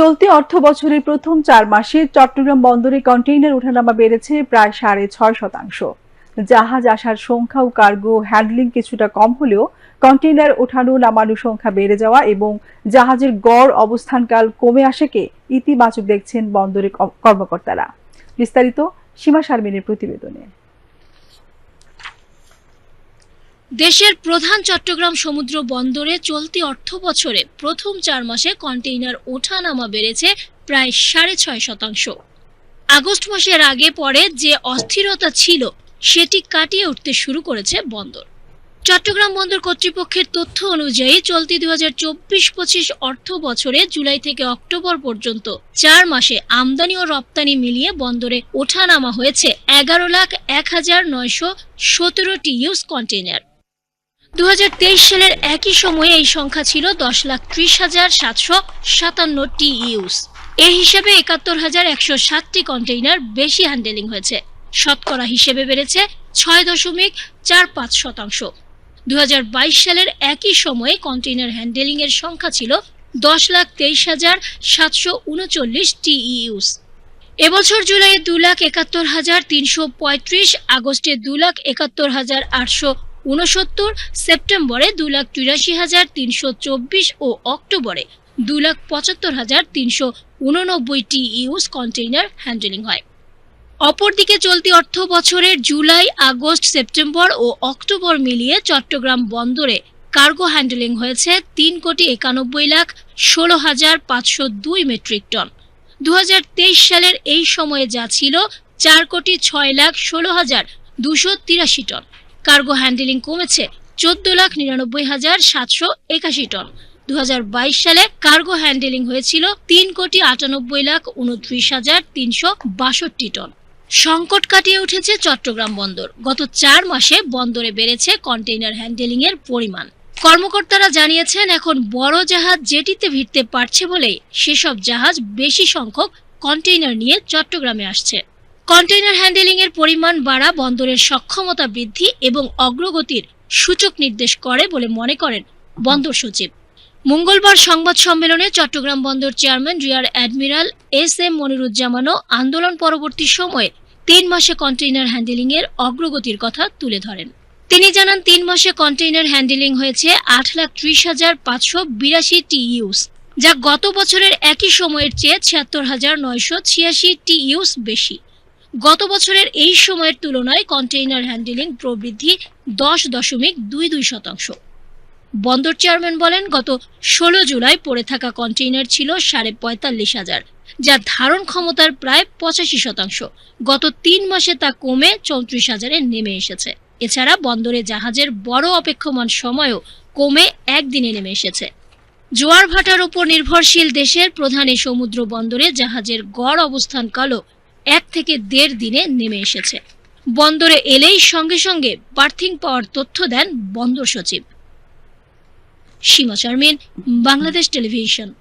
চলতি অর্থ বছরের প্রথম চার মাসে চট্টগ্রাম বন্দরে কন্টেইনার ওঠানামা বেড়েছে প্রায় সাড়ে ছয় শতাংশ। জাহাজ আসার সংখ্যা ও কার্গো হ্যান্ডলিং কিছুটা কম হলেও কন্টেইনার ওঠানো নামানো সংখ্যা বেড়ে যাওয়া এবং জাহাজের গড় অবস্থানকাল কমে আসাকে ইতিবাচক দেখছেন বন্দরের কর্মকর্তারা। বিস্তারিত সীমা শারমিনের প্রতিবেদনে। দেশের প্রধান চট্টগ্রাম সমুদ্র বন্দরে চলতি অর্থ বছরে প্রথম চার মাসে কন্টেইনার ওঠানামা বেড়েছে প্রায় সাড়ে ছয় শতাংশ। আগস্ট মাসের আগে পরে যে অস্থিরতা ছিল, সেটি কাটিয়ে উঠতে শুরু করেছে বন্দর। চট্টগ্রাম বন্দর কর্তৃপক্ষের তথ্য অনুযায়ী চলতি দু হাজার চব্বিশ পঁচিশ অর্থ বছরে জুলাই থেকে অক্টোবর পর্যন্ত চার মাসে আমদানি ও রপ্তানি মিলিয়ে বন্দরে ওঠানামা হয়েছে এগারো লাখ এক হাজার নয়শো সতেরোটি ইউজ কন্টেইনার। দু হাজার তেইশ সালের একই সময়ে এই সংখ্যা ছিল দশ লাখ ত্রিশ হাজার সাতশো সাতান্ন টি ইউস। এই হিসেবে একাত্তর হাজার একশো সাতটি কন্টেইনার বেশি হ্যান্ডেলিং হয়েছে। শতকরা হিসেবে বেড়েছে ছয় দশমিক চার পাঁচ শতাংশ। দু সালের একই সময়ে কন্টেইনার হ্যান্ডেলিং এর সংখ্যা ছিল দশ লাখ তেইশ হাজার সাতশো উনচল্লিশ টি ইউস। এবছর জুলাইয়ে দু লাখ একাত্তর হাজার তিনশো পঁয়ত্রিশ, আগস্টে দু লাখ একাত্তর হাজার আটশো উনসত্তর সেপ্টেম্বরে দু লাখ তিরাশি হাজার তিনশো চব্বিশ ও অক্টোবরে দু লাখ পঁচাত্তর হাজার তিনশো উননব্বইটি ইউজ কন্টেইনার হ্যান্ডেলিং হয়। অপরদিকে চলতি অর্থ বছরের জুলাই, আগস্ট, সেপ্টেম্বর ও অক্টোবর মিলিয়ে চট্টগ্রাম বন্দরে কার্গো হ্যান্ডেলিং হয়েছে তিন কোটি একানব্বই লাখ ষোলো হাজার পাঁচশো দুই মেট্রিক টন। দু হাজার তেইশ সালের এই সময়ে যা ছিল চার কোটি ছয় লাখ ষোলো হাজার দুশো তিরাশি টন। কার্গো হ্যান্ডেলিং কমেছে চোদ্দ লাখ নিরানব্বই হাজার সাতশো একাশি টন। দু হাজার বাইশ সালে কার্গো হ্যান্ডেলিং হয়েছিল তিন কোটি আটানব্বই লাখ উনত্রিশ হাজার তিনশো বাষট্টি টন। সংকট কাটিয়ে উঠেছে চট্টগ্রাম বন্দর। গত চার মাসে বন্দরে বেড়েছে কন্টেইনার হ্যান্ডেলিং এর পরিমাণ। কর্মকর্তারা জানিয়েছেন, এখন বড় জাহাজ জেটিতে ভিড়তে পারছে বলেই সেসব জাহাজ বেশি সংখ্যক কন্টেইনার নিয়ে চট্টগ্রামে আসছে। কন্টেইনার হ্যান্ডেলিং এর পরিমাণ বাড়া বন্দরের সক্ষমতা বৃদ্ধি এবং অগ্রগতির সূচক নির্দেশ করে বলে মনে করেন বন্দর সচিব। মঙ্গলবার সংবাদ সম্মেলনে চট্টগ্রাম বন্দর chairman rear admiral S M মনিরুজ্জামানও আন্দোলন পরবর্তী সময়ে তিন মাসে কন্টেইনার হ্যান্ডেলিং এর অগ্রগতির কথা তুলে ধরেন। তিনি জানান, তিন মাসে কন্টেইনার হ্যান্ডেলিং হয়েছে আট লাখ ত্রিশ হাজার পাঁচশো বিরাশি টি ইউস যা গত বছরের একই সময়ের চেয়ে ছিয়াত্তর হাজার নয়শো ছিয়াশি টি ইউস বেশি। গত বছরের এই সময়ের তুলনায় কন্টেইনার হ্যান্ডেলিং প্রবৃদ্ধি দশ দশমিক দুই দুই শতাংশ। বন্দর চেয়ারম্যান বলেন, গত ষোলো জুলাই পড়ে থাকা কন্টেইনার ছিল সাড়ে পঁয়তাল্লিশ হাজার, যা ধারণ ক্ষমতার প্রায় পঁচাশি শতাংশ। গত তিন মাসে তা কমে চৌত্রিশ হাজারে নেমে এসেছে। এছাড়া বন্দরে জাহাজের বড় অপেক্ষমান সময়ও কমে একদিনে নেমে এসেছে। জোয়ার ভাটার উপর নির্ভরশীল দেশের প্রধান সমুদ্র বন্দরে জাহাজের গড় অবস্থানকালও এক থেকে দেড় দিনে নেমে এসেছে। বন্দরে এলেই সঙ্গে সঙ্গে বার্থিং পাওয়ার তথ্য দেন বন্দর সচিব। সীমা শারমিন বাংলাদেশ টেলিভিশন।